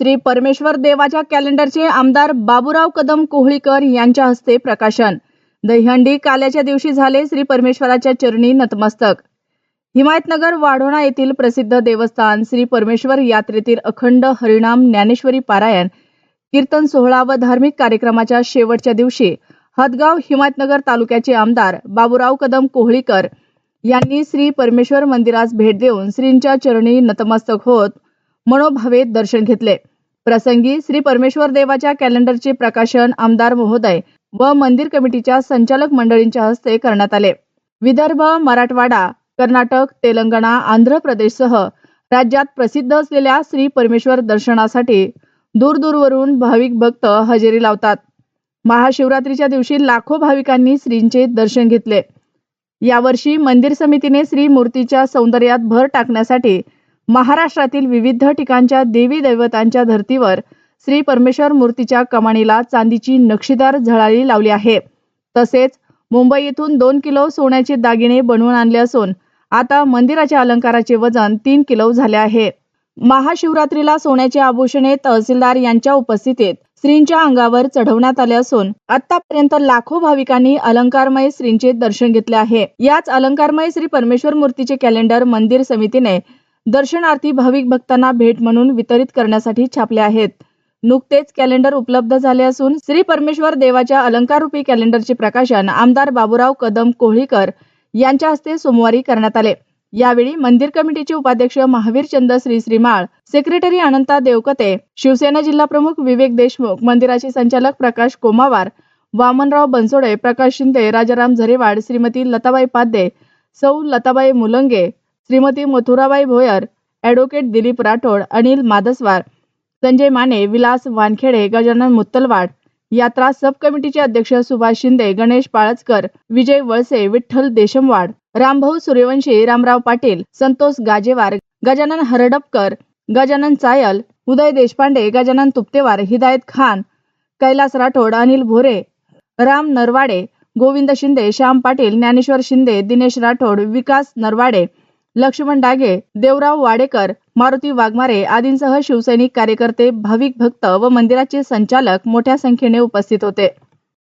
श्री परमेश्वर देवाच्या कॅलेंडरचे आमदार बाबूराव कदम कोहळीकर यांच्या हस्ते प्रकाशन. दहीहंडी काल्याच्या दिवशी झाले श्री परमेश्वराच्या चरणी नतमस्तक. हिमायतनगर वाढोणा येथील प्रसिद्ध देवस्थान श्री परमेश्वर यात्रेतील अखंड हरिणाम ज्ञानेश्वरी पारायण कीर्तन सोहळा व धार्मिक कार्यक्रमाच्या शेवटच्या दिवशी हदगाव हिमायतनगर तालुक्याचे आमदार बाबूराव कदम कोहळीकर यांनी श्री परमेश्वर मंदिरास भेट देऊन श्रींच्या चरणी नतमस्तक होत मनोभावे दर्शन घेतले. प्रसंगी श्री परमेश्वर देवाच्या कॅलेंडरचे प्रकाशन आमदार महोदय व मंदिर कमिटीच्या संचालक मंडळींच्या हस्ते करण्यात आले. विदर्भ मराठवाडा कर्नाटक तेलंगणा आंध्र प्रदेशसह राज्यात प्रसिद्ध असलेल्या श्री परमेश्वर दर्शनासाठी दूरदूरवरून भाविक भक्त हजेरी लावतात. महाशिवरात्रीच्या दिवशी लाखो भाविकांनी श्रींचे दर्शन घेतले. यावर्षी मंदिर समितीने श्री मूर्तीच्या सौंदर्यात भर टाकण्यासाठी महाराष्ट्रातील विविध ठिकाणच्या देवी दैवतांच्या धर्तीवर श्री परमेश्वर मूर्तीच्या कमानीला चांदीची नक्षीदार झळाळी लावली आहे. तसेच मुंबई येथून दोन किलो सोन्याचे दागिने बनवून आणले असून आता मंदिराच्या अलंकाराचे वजन तीन किलो झाले आहे. महाशिवरात्रीला सोन्याचे आभूषणे तहसीलदार यांच्या उपस्थितीत श्रींच्या अंगावर चढवण्यात आले असून आतापर्यंत लाखो भाविकांनी अलंकारमय श्रींचे दर्शन घेतले आहे. याच अलंकारमय श्री परमेश्वर मूर्तीचे कॅलेंडर मंदिर समितीने दर्शनार्थी भाविक भक्तांना भेट म्हणून वितरित करण्यासाठी छापले आहेत. नुकतेच कॅलेंडर उपलब्ध झाले असून श्री परमेश्वर देवाच्या अलंकाररूपी कॅलेंडरचे प्रकाशन आमदार बाबूराव कदम कोहळीकर यांच्या हस्ते सोमवारी करण्यात आले. यावेळी मंदिर कमिटीचे उपाध्यक्ष महावीर चंद श्री श्रीमाळ सेक्रेटरी अनंता देवकते शिवसेना जिल्हा प्रमुख विवेक देशमुख मंदिराचे संचालक प्रकाश कोमावार वामनराव बनसोडे प्रकाश शिंदे राजाराम झरेवाड श्रीमती लताबाई पाध्ये सौ लताबाई मुलंगे श्रीमती मथुराबाई भोयर ॲडव्होकेट दिलीप राठोड अनिल मादसवार संजय माने विलास वानखेडे गजानन मुत्तलवाड यात्रा सब कमिटीचे अध्यक्ष सुभाष शिंदे गणेश पाळचकर विजय वळसे विठ्ठल देशमवाड रामभाऊ सूर्यवंशी रामराव पाटील संतोष गाजेवार गजानन हरडपकर गजानन चायल उदय देशपांडे गजानन तुप्तेवार हिदायत खान कैलास राठोड अनिल भोरे राम नरवाडे गोविंद शिंदे श्याम पाटील ज्ञानेश्वर शिंदे दिनेश राठोड विकास नरवाडे लक्ष्मण डागे देवराव वाडेकर मारुती वाघमारे आदींसह शिवसैनिक कार्यकर्ते भाविक भक्त व मंदिराचे संचालक मोठ्या संख्येने उपस्थित होते.